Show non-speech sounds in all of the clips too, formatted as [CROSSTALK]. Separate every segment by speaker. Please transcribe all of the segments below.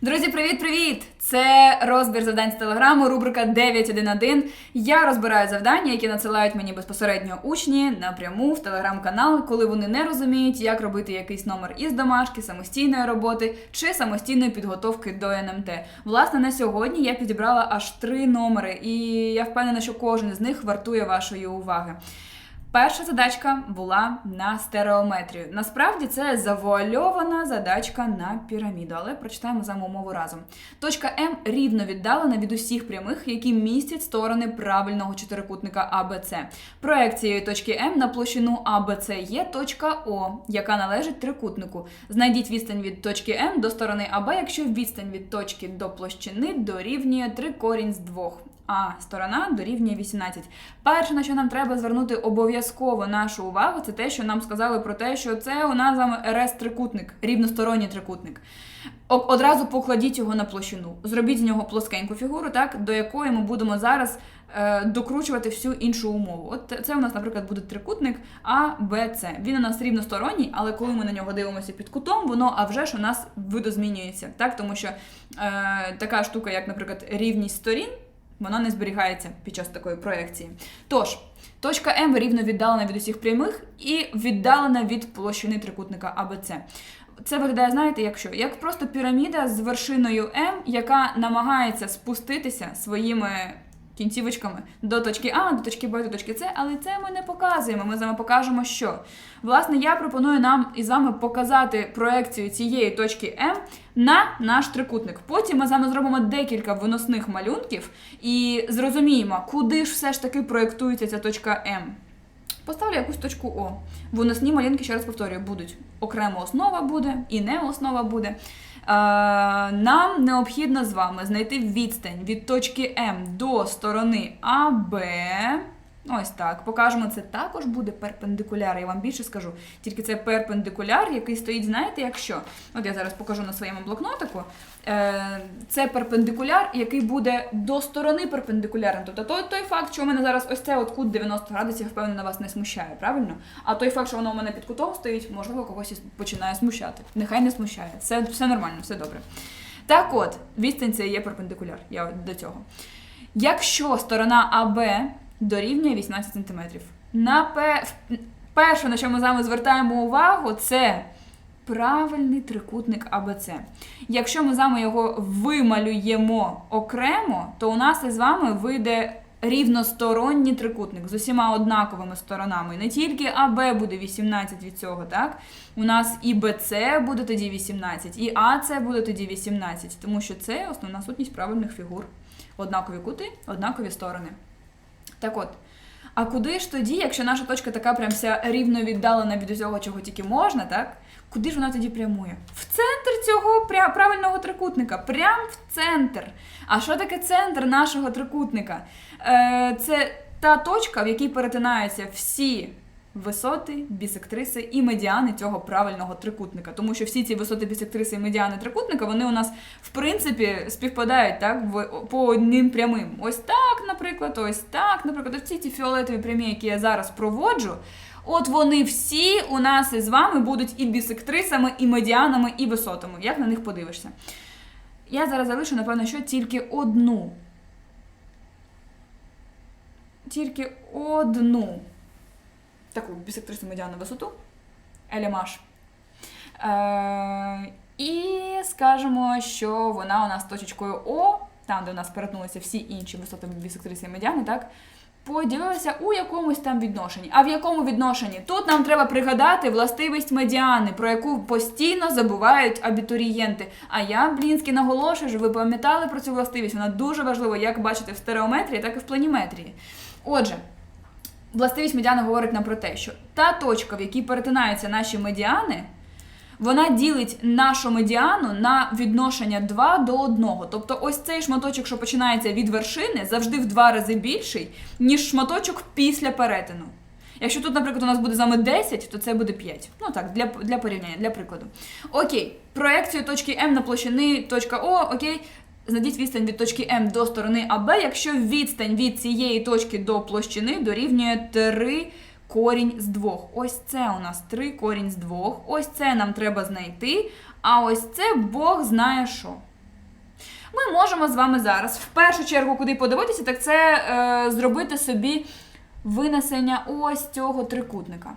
Speaker 1: Друзі, привіт-привіт! Це розбір завдань з телеграму, рубрика 911. Я розбираю завдання, які надсилають мені безпосередньо учні напряму в телеграм-канал, коли вони не розуміють, як робити якийсь номер із домашки, самостійної роботи чи самостійної підготовки до НМТ. Власне, на сьогодні я підібрала аж три номери, і я впевнена, що кожен з них вартує вашої уваги. Перша задачка була на стереометрію. Насправді це завуальована задачка на піраміду, але прочитаємо за умову разом. Точка М рівно віддалена від усіх прямих, які містять сторони правильного чотирикутника АБЦ. Проекцією точки М на площину АБЦ є точка О, яка належить трикутнику. Знайдіть відстань від точки М до сторони АБ, якщо відстань від точки до площини дорівнює 3 корінь з 2 а сторона дорівнює 18. Перше, на що нам треба звернути обов'язково нашу увагу, це те, що нам сказали про те, що це у нас з вами РС-трикутник, рівносторонній трикутник. Одразу покладіть його на площину. Зробіть з нього плоскеньку фігуру, так, до якої ми будемо зараз е, докручувати всю іншу умову. От це у нас, наприклад, буде трикутник А, Б, С. Він у нас рівносторонній, але коли ми на нього дивимося під кутом, воно а вже ж у нас видозмінюється. Так? Тому що е, така штука, як, наприклад, рівність сторін, вона не зберігається під час такої проекції. Тож, точка М рівно віддалена від усіх прямих і віддалена від площини трикутника АБЦ. Це виглядає, знаєте, як що? Як просто піраміда з вершиною М, яка намагається спуститися своїми кінцівочками до точки А, до точки Б, до точки С, але це ми не показуємо. Ми з вами покажемо, що. Власне, я пропоную нам із вами показати проекцію цієї точки М на наш трикутник. Потім ми з вами зробимо декілька виносних малюнків і зрозуміємо, куди ж все ж таки проєктується ця точка М. Поставлю якусь точку О. Виносні малюнки, ще раз повторюю, будуть. Окремо основа буде і не основа буде. Е, нам необхідно з вами знайти відстань від точки М до сторони АБ. Ось так. Покажемо, це також буде перпендикуляр. Я вам більше скажу. Тільки це перпендикуляр, який стоїть, знаєте, якщо. От я зараз покажу на своєму блокнотику. Е, Це перпендикуляр, який буде до сторони перпендикулярним. Тобто той, той факт, що у мене зараз ось це от кут 90 градусів, впевнено, вас не смущає, правильно? А той факт, що воно у мене під кутом стоїть, можливо, когось починає смущати. Нехай не смущає. Все, все нормально, все добре. Так от, відстань це є перпендикуляр. Я до цього. Якщо сторона АБ дорівнює 18 см, на пе... перше, на що ми з вами звертаємо увагу, це правильний трикутник АБЦ. Якщо ми з вами його вималюємо окремо, то у нас із вами вийде рівносторонній трикутник з усіма однаковими сторонами. Не тільки АБ буде 18 від цього, так? У нас і БЦ буде тоді 18, і АЦ буде тоді 18, тому що це основна сутність правильних фігур. Однакові кути, однакові сторони. Так от. А куди ж тоді, якщо наша точка така прям вся рівно віддалена від усього, чого тільки можна, так? Куди ж вона тоді прямує? В центр цього правильного трикутника. Прям в центр. А що таке центр нашого трикутника? Е, це та точка, в якій перетинаються всі висоти, бісектриси і медіани цього правильного трикутника. Тому що всі ці висоти, бісектриси і медіани трикутника, вони у нас, в принципі, співпадають так, по одним прямим. Ось так, наприклад, ось так, наприклад, ось ці фіолетові прямі, які я зараз проводжу. От вони всі у нас із вами будуть і бісектрисами, і медіанами, і висотами. Як на них подивишся? Я зараз залишу, напевно, що тільки одну. Тільки одну таку бісектрисну медіану висоту. Елямаш. Е, і скажемо, що вона у нас точечкою О, там, де у нас перетнулися всі інші висоти бісектриси і медіани, так? Поділилася у якомусь там відношенні. А в якому відношенні? Тут нам треба пригадати властивість медіани, про яку постійно забувають абітурієнти. А я, блінськи, наголошую, що ви пам'ятали про цю властивість. Вона дуже важлива, як бачите в стереометрії, так і в планіметрії. Отже, властивість медіани говорить нам про те, що та точка, в якій перетинаються наші медіани, вона ділить нашу медіану на відношення 2 до 1. Тобто ось цей шматочок, що починається від вершини, завжди в два рази більший, ніж шматочок після перетину. Якщо тут, наприклад, у нас буде з вами 10, то це буде 5. Ну так, для, для порівняння, для прикладу. Окей, проекцію точки М на площини точка О, окей. Знайдіть відстань від точки М до сторони АБ, якщо відстань від цієї точки до площини дорівнює 3 корінь з 2. Ось це у нас 3 корінь з 2. Ось це нам треба знайти. А ось це Бог знає що. Ми можемо з вами зараз в першу чергу куди подивитися, так це е, зробити собі винесення ось цього трикутника.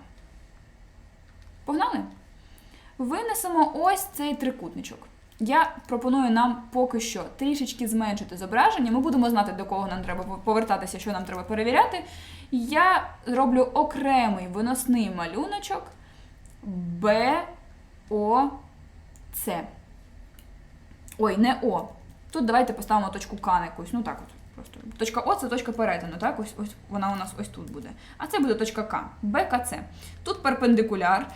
Speaker 1: Погнали? Винесемо ось цей трикутничок. Я пропоную нам поки що трішечки зменшити зображення. Ми будемо знати, до кого нам треба повертатися, що нам треба перевіряти. Я роблю окремий виносний малюночок Б, О, С. Ой, не О. Тут давайте поставимо точку К на якусь. Ну так от. Просто. Точка О це точка перетину, так? Ось, ось вона у нас ось тут буде. А це буде точка К. БКЦ. Тут перпендикуляр.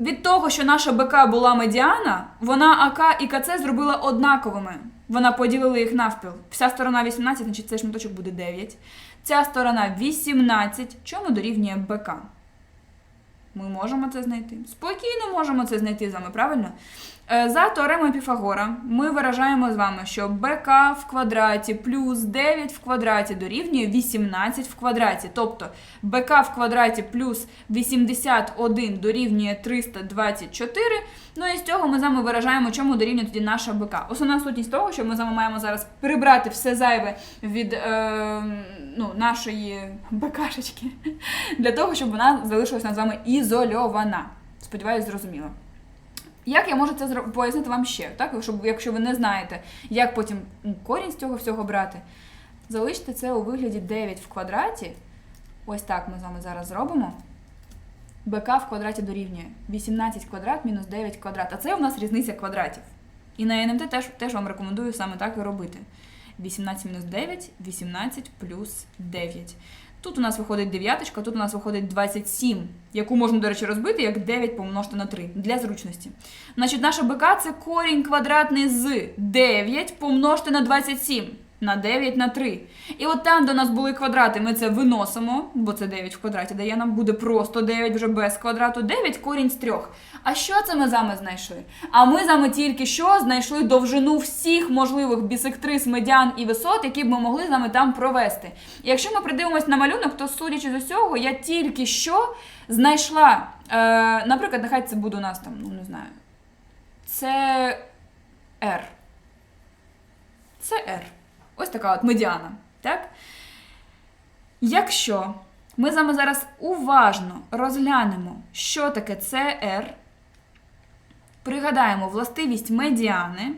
Speaker 1: Від того, що наша БК була медіана, вона АК і КЦ зробила однаковими. Вона поділила їх навпіл. Вся сторона 18, значить цей шматочок буде 9. Ця сторона 18, чому дорівнює БК? Ми можемо це знайти. Спокійно можемо це знайти з вами, правильно? Е, За теоремою Піфагора ми виражаємо з вами, що БК в квадраті плюс 9 в квадраті дорівнює 18 в квадраті. Тобто БК в квадраті плюс 81 дорівнює 324. Ну і з цього ми з вами виражаємо, чому дорівнює тоді наша БК. Основна сутність того, що ми з вами маємо зараз прибрати все зайве від е, ну, нашої БКшечки, [LAUGHS] для того, щоб вона залишилася з вами ізольована. Сподіваюсь, зрозуміло. Як я можу це пояснити вам ще, так? Щоб, якщо ви не знаєте, як потім корінь з цього всього брати, залиште це у вигляді 9 в квадраті. Ось так ми з вами зараз зробимо. БК в квадраті дорівнює 18 квадрат мінус 9 квадрат. А це у нас різниця квадратів. І на НМТ теж, теж вам рекомендую саме так і робити. 18 мінус 9, 18 плюс 9. Тут у нас виходить дев'яточка, тут у нас виходить 27, яку можна, до речі, розбити як 9 помножити на 3 для зручності. Значить, наша БК це корінь квадратний з 9 помножити на 27. На 9 на 3. І от там, де у нас були квадрати, ми це виносимо, бо це 9 в квадраті дає нам, буде просто 9 вже без квадрату. 9 корінь з 3. А що це ми з вами знайшли? А ми з вами тільки що знайшли довжину всіх можливих бісектрис, медіан і висот, які б ми могли з вами там провести. І якщо ми придивимось на малюнок, то судячи з усього, я тільки що знайшла, е, наприклад, нехай це буде у нас там, ну не знаю, це R. Це R. Ось така от медіана. Так? Якщо ми з вами зараз уважно розглянемо, що таке CR, пригадаємо властивість медіани,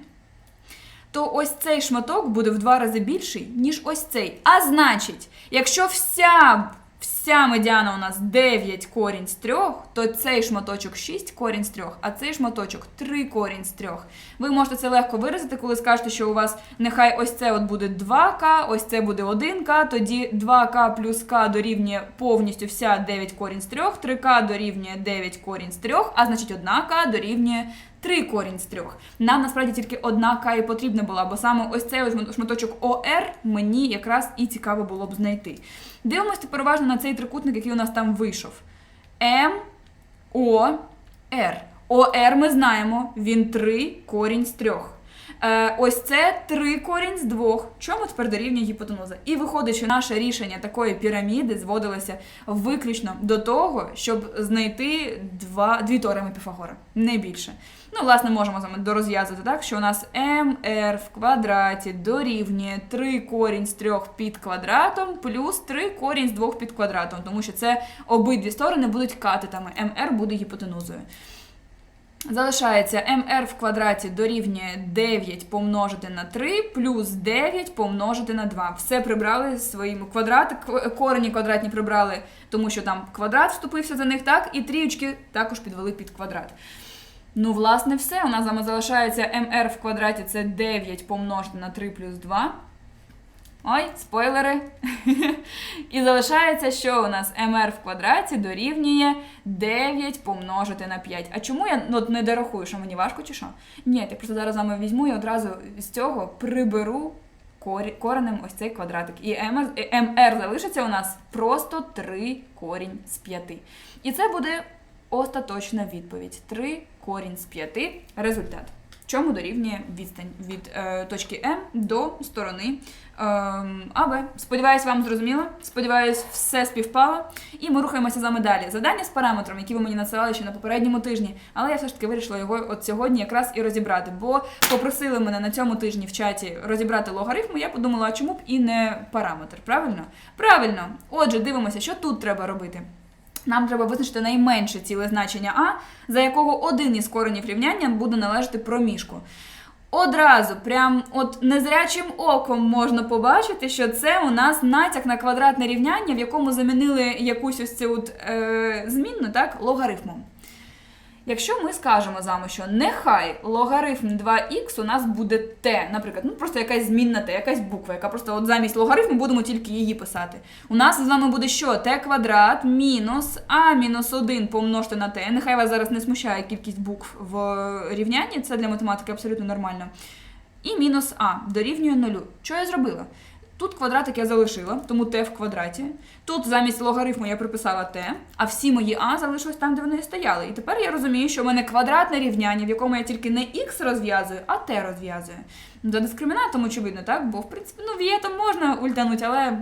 Speaker 1: то ось цей шматок буде в два рази більший, ніж ось цей. А значить, якщо вся, вся медіана у нас 9 корінь з 3, то цей шматочок 6 корінь з 3, а цей шматочок 3 корінь з 3. Ви можете це легко виразити, коли скажете, що у вас нехай ось це от буде 2К, ось це буде 1К, тоді 2К плюс К дорівнює повністю вся 9 корінь з 3, 3К дорівнює 9 корінь з 3, а значить 1К дорівнює 3 корінь з 3. Нам насправді тільки одна К і потрібна була, бо саме ось цей ось шматочок ОР мені якраз і цікаво було б знайти. Дивимося переважно на цей трикутник, який у нас там вийшов. М, О, Р. ОР ми знаємо, він 3 корінь з 3. Е, ось це 3 корінь з 2. Чому тепер дорівнює гіпотенуза? І виходить, що наше рішення такої піраміди зводилося виключно до того, щоб знайти два, дві теореми Піфагора, не більше. Ну, власне, можемо з вами дорозв'язати так, що у нас МР в квадраті дорівнює 3 корінь з 3 під квадратом плюс 3 корінь з 2 під квадратом, тому що це обидві сторони будуть катетами, МР буде гіпотенузою. Залишається МР в квадраті дорівнює 9 помножити на 3 плюс 9 помножити на 2. Все прибрали своїм квадрат, корені квадратні прибрали, тому що там квадрат вступився за них, так, і трієчки також підвели під квадрат. Ну, власне, все. У нас залишається МР в квадраті це 9 помножити на 3 плюс 2. Ой, спойлери. [LAUGHS] І залишається, що у нас МР в квадраті дорівнює 9 помножити на 5. А чому я ну, не дорахую, що мені важко чи що? Ні, я просто зараз вами візьму і одразу з цього приберу коренем ось цей квадратик. І МР, МР залишиться у нас просто 3 корінь з 5. І це буде остаточна відповідь. 3 корінь з 5 результат. Чому дорівнює відстань від е, точки М до сторони ем, АБ. Сподіваюсь, вам зрозуміло. Сподіваюсь, все співпало. І ми рухаємося з вами далі. Завдання з параметром, які ви мені надсилали ще на попередньому тижні, але я все ж таки вирішила його от сьогодні якраз і розібрати, бо попросили мене на цьому тижні в чаті розібрати логарифми. Я подумала, а чому б і не параметр? Правильно? Правильно. Отже, дивимося, що тут треба робити. Нам треба визначити найменше ціле значення А, за якого один із коренів рівняння буде належати проміжку. Одразу, прям от незрячим оком можна побачити, що це у нас натяк на квадратне рівняння, в якому замінили якусь ось цю от, е, змінну, так, логарифмом. Якщо ми скажемо з вами, що нехай логарифм 2х у нас буде t, наприклад, ну просто якась змінна t, якась буква, яка просто от замість логарифму будемо тільки її писати. У нас з вами буде що? t квадрат мінус а мінус 1 помножити на t. Нехай вас зараз не смущає кількість букв в рівнянні, це для математики абсолютно нормально. І мінус а дорівнює нулю. Що я зробила? Тут квадратик я залишила, тому t в квадраті. Тут замість логарифму я приписала t, а всі мої а залишились там, де вони стояли. І тепер я розумію, що в мене квадратне рівняння, в якому я тільки не x розв'язую, а t розв'язую. За дискримінантом, очевидно, так? Бо, в принципі, ну, вієтом можна ультануть, але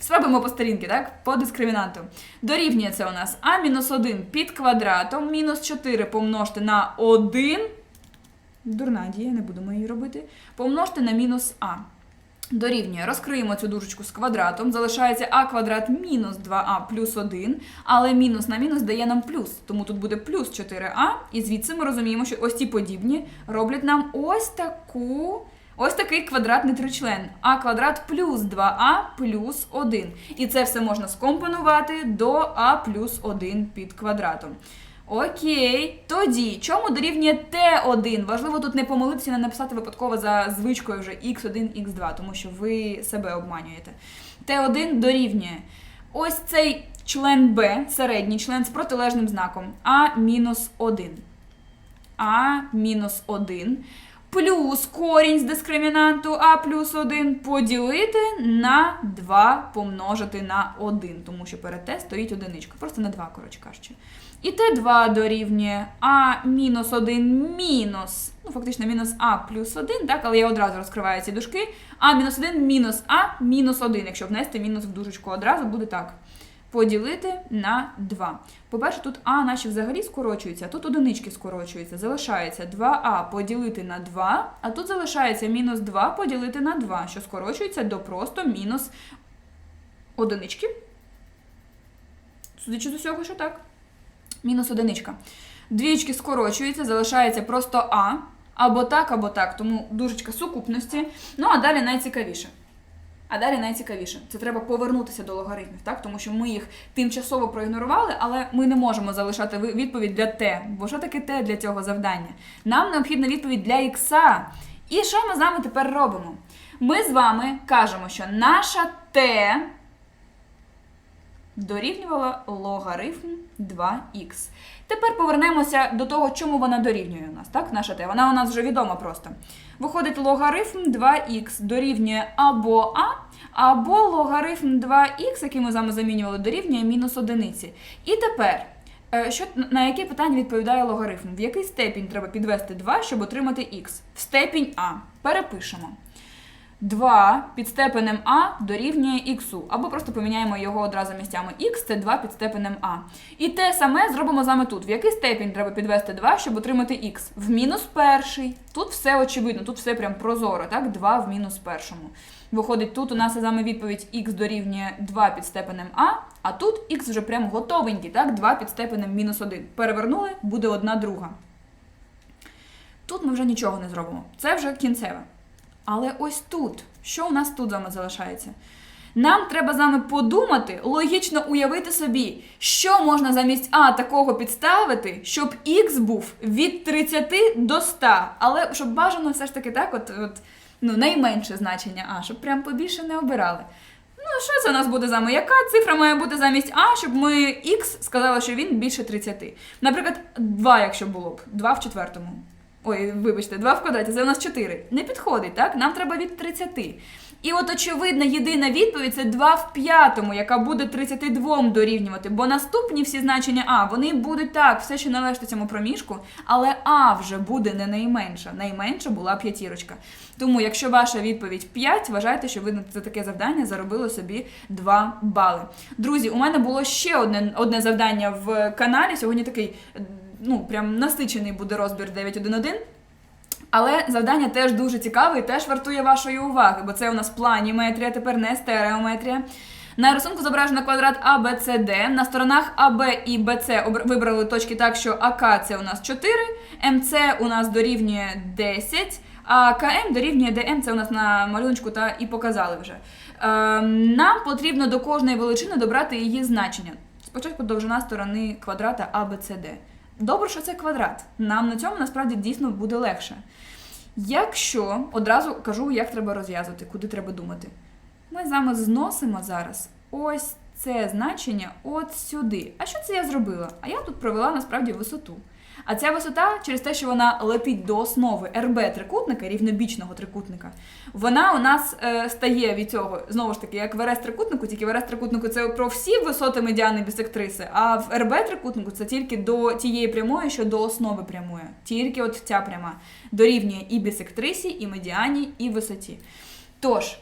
Speaker 1: Спробуємо по сторінки, так? По дискримінанту. Дорівнює це у нас а мінус 1 під квадратом, мінус 4 помножити на 1. Дурна дія, не будемо її робити. Помножити на мінус а. Дорівнює. Розкриємо цю дужечку з квадратом. Залишається а квадрат мінус 2а плюс 1, але мінус на мінус дає нам плюс. Тому тут буде плюс 4а. І звідси ми розуміємо, що ось ці подібні роблять нам ось таку. Ось такий квадратний тричлен. А квадрат плюс 2а плюс 1. І це все можна скомпонувати до а плюс 1 під квадратом. Окей, тоді чому дорівнює Т1? Важливо тут не помилитися, не написати випадково за звичкою вже x1, x2, тому що ви себе обманюєте. Т1 дорівнює ось цей член Б, середній член з протилежним знаком А-1. А мінус 1 плюс корінь з дискримінанту А плюс 1 поділити на 2 помножити на 1, тому що перед Т стоїть одиничка. Просто на 2, коротше кажучи. І Т2 дорівнює А мінус 1 мінус, ну фактично мінус А плюс 1, так, але я одразу розкриваю ці дужки. А мінус 1 мінус А мінус 1. Якщо внести мінус в дужечку одразу, буде так. Поділити на 2. По-перше, тут А наші взагалі скорочуються, а тут одинички скорочуються. Залишається 2А поділити на 2, а тут залишається мінус 2 поділити на 2, що скорочується до просто мінус одинички. Судячи з усього, що так. Мінус одиничка. Двічки скорочуються, залишається просто А. Або так, або так. Тому дужечка сукупності. Ну, а далі найцікавіше. А далі найцікавіше. Це треба повернутися до логарифмів, так? Тому що ми їх тимчасово проігнорували, але ми не можемо залишати відповідь для Т. Бо що таке Т для цього завдання? Нам необхідна відповідь для ікса. І що ми з вами тепер робимо? Ми з вами кажемо, що наша Т дорівнювала логарифм 2х. Тепер повернемося до того, чому вона дорівнює у нас. Так, наша Т. Вона у нас вже відома просто. Виходить, логарифм 2х дорівнює або А, або логарифм 2х, який ми з вами замінювали, дорівнює мінус одиниці. І тепер, е, що, на яке питання відповідає логарифм? В який степінь треба підвести 2, щоб отримати х? В степінь А. Перепишемо. 2 під степенем А дорівнює х, або просто поміняємо його одразу місцями. х це 2 під степенем А. І те саме зробимо з вами тут. В який степінь треба підвести 2, щоб отримати х? В мінус перший. Тут все очевидно, тут все прям прозоро, так? 2 в мінус першому. Виходить, тут у нас з вами відповідь х дорівнює 2 під степенем А, а тут х вже прям готовенький, так? 2 під степенем мінус 1. Перевернули, буде одна друга. Тут ми вже нічого не зробимо. Це вже кінцеве. Але ось тут, що у нас тут з вами залишається? Нам треба з вами подумати, логічно уявити собі, що можна замість А такого підставити, щоб х був від 30 до 100. Але щоб бажано все ж таки так, от, от ну, найменше значення А, щоб прям побільше не обирали. Ну, що це у нас буде з вами? Яка цифра має бути замість А, щоб ми х сказали, що він більше 30? Наприклад, 2, якщо було б, 2 в четвертому. Ой, вибачте, 2 в квадраті, це у нас 4. Не підходить, так? Нам треба від 30. І от очевидна єдина відповідь це 2 в п'ятому, яка буде 32 дорівнювати. Бо наступні всі значення А, вони будуть так, все ще належить цьому проміжку, але А вже буде не найменша. Найменша була п'ятірочка. Тому, якщо ваша відповідь 5, вважайте, що ви за таке завдання заробили собі 2 бали. Друзі, у мене було ще одне, одне завдання в каналі. Сьогодні такий, ну, прям насичений буде розбір 9.1.1. Але завдання теж дуже цікаве і теж вартує вашої уваги, бо це у нас планіметрія, тепер не стереометрія. На рисунку зображено квадрат А, Б, С, Д. На сторонах АБ і обр- вибрали точки так, що АК це у нас 4, МЦ у нас дорівнює 10, а КМ дорівнює ДМ, це у нас на малюночку та і показали вже. Ем, нам потрібно до кожної величини добрати її значення. Спочатку довжина сторони квадрата ABCD. Добре, що це квадрат. Нам на цьому насправді дійсно буде легше. Якщо одразу кажу, як треба розв'язувати, куди треба думати. Ми з вами зносимо зараз ось це значення от сюди. А що це я зробила? А я тут провела насправді висоту. А ця висота, через те, що вона летить до основи РБ трикутника, рівнобічного трикутника, вона у нас е, стає від цього, знову ж таки, як в РС трикутнику, тільки в РС трикутнику це про всі висоти медіани бісектриси, а в РБ трикутнику це тільки до тієї прямої, що до основи прямої. Тільки от ця пряма дорівнює і бісектрисі, і медіані, і висоті. Тож,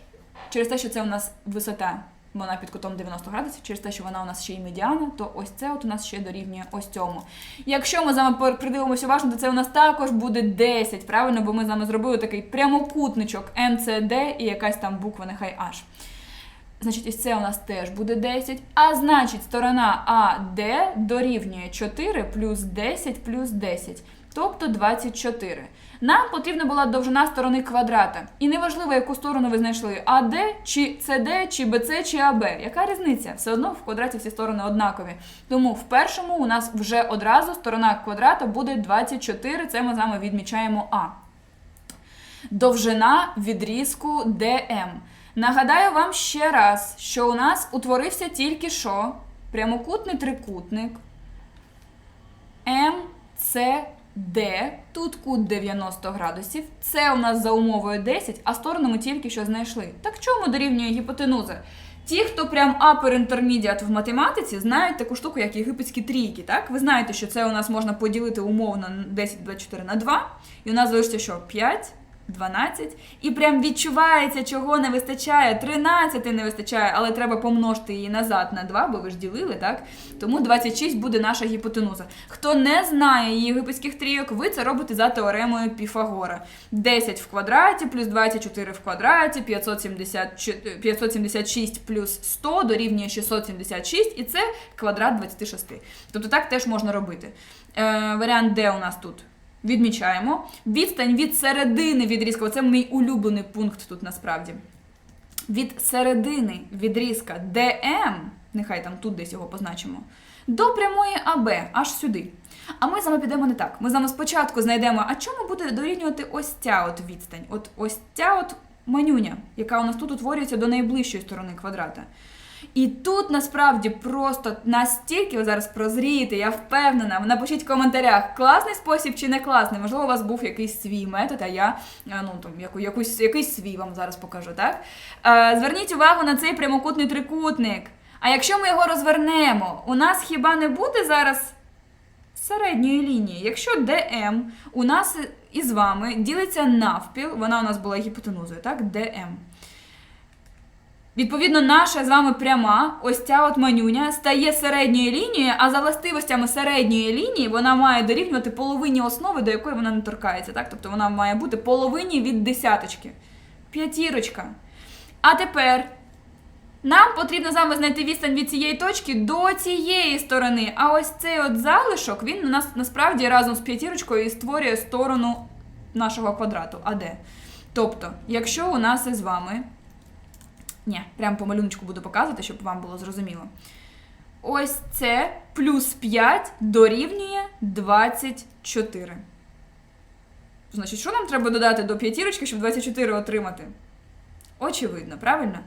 Speaker 1: через те, що це у нас висота, вона під кутом 90 градусів, через те, що вона у нас ще й медіана, то ось це от у нас ще дорівнює ось цьому. Якщо ми з вами придивимося уважно, то це у нас також буде 10, правильно? Бо ми з вами зробили такий прямокутничок МЦД і якась там буква, нехай H. Значить, ось це у нас теж буде 10. А значить, сторона АД дорівнює 4 плюс 10 плюс 10, тобто 24. Нам потрібна була довжина сторони квадрата. І неважливо, яку сторону ви знайшли АД, чи СД, чи БЦ, чи АБ. Яка різниця? Все одно в квадраті всі сторони однакові. Тому в першому у нас вже одразу сторона квадрата буде 24. Це ми з вами відмічаємо А. Довжина відрізку ДМ. Нагадаю вам ще раз, що у нас утворився тільки що прямокутний трикутник МЦД, тут кут 90 градусів. Це у нас за умовою 10, а сторону ми тільки що знайшли. Так чому дорівнює гіпотенуза? Ті, хто прям upper intermediate в математиці, знають таку штуку, як єгипетські трійки. Так? Ви знаєте, що це у нас можна поділити умовно 10-24 на 2, і у нас залишиться що? 5, 12. І прям відчувається, чого не вистачає. 13 не вистачає, але треба помножити її назад на 2, бо ви ж ділили, так? Тому 26 буде наша гіпотенуза. Хто не знає єгипетських трійок, ви це робите за теоремою Піфагора. 10 в квадраті плюс 24 в квадраті, 570, 576 плюс 100 дорівнює 676, і це квадрат 26. Тобто так теж можна робити. Е, варіант Д у нас тут. Відмічаємо. Відстань від середини відрізка. Це мій улюблений пункт тут насправді. Від середини відрізка ДМ, нехай там тут десь його позначимо, до прямої АБ, аж сюди. А ми з вами підемо не так. Ми з вами спочатку знайдемо, а чому буде дорівнювати ось ця от відстань? От ось ця от манюня, яка у нас тут утворюється до найближчої сторони квадрата. І тут насправді просто настільки ви зараз прозрієте, я впевнена. Напишіть в коментарях, класний спосіб чи не класний. Можливо, у вас був якийсь свій метод, а я е, ну там яку, якусь, якийсь свій вам зараз покажу. Так е, зверніть увагу на цей прямокутний трикутник. А якщо ми його розвернемо, у нас хіба не буде зараз середньої лінії? Якщо ДМ у нас із вами ділиться навпіл, вона у нас була гіпотенузою, так? ДМ. Відповідно, наша з вами пряма, ось ця от манюня, стає середньою лінією, а за властивостями середньої лінії вона має дорівнювати половині основи, до якої вона не торкається. Так? Тобто вона має бути половині від десяточки. П'ятірочка. А тепер нам потрібно з вами знайти відстань від цієї точки до цієї сторони. А ось цей от залишок, він у нас насправді разом з п'ятірочкою і створює сторону нашого квадрату АД. Тобто, якщо у нас із вами. Ні, прямо по малюночку буду показувати, щоб вам було зрозуміло. Ось це плюс 5 дорівнює 24. Значить, що нам треба додати до п'ятірочки, щоб 24 отримати? Очевидно, правильно?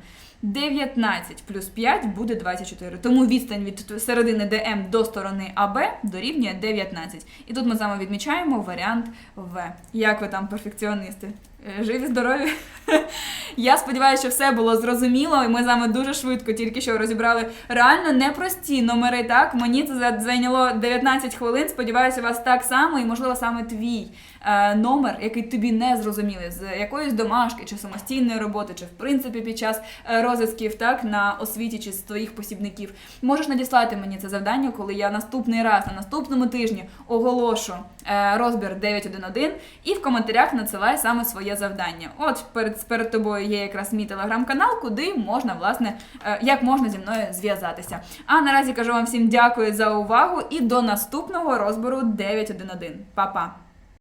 Speaker 1: 19 плюс 5 буде 24. Тому відстань від середини ДМ до сторони АБ дорівнює 19. І тут ми з вами відмічаємо варіант В. Як ви там, перфекціоністи? Е, Живі, здорові? [LAUGHS] Я сподіваюся, що все було зрозуміло, і ми з вами дуже швидко тільки що розібрали реально непрості номери. Так мені це зайняло 19 хвилин. Сподіваюся, у вас так само, і можливо саме твій е, номер, який тобі не зрозуміли, з якоїсь домашки чи самостійної роботи, чи в принципі під час е, розісків, так на освіті чи з твоїх посібників. Можеш надіслати мені це завдання, коли я наступний раз на наступному тижні оголошу е, розбір 911 і в коментарях надсилай саме своє завдання. От перед, перед тобою є якраз мій телеграм-канал, куди можна, власне, е, як можна зі мною зв'язатися. А наразі кажу вам всім дякую за увагу і до наступного розбору 911. Па-па!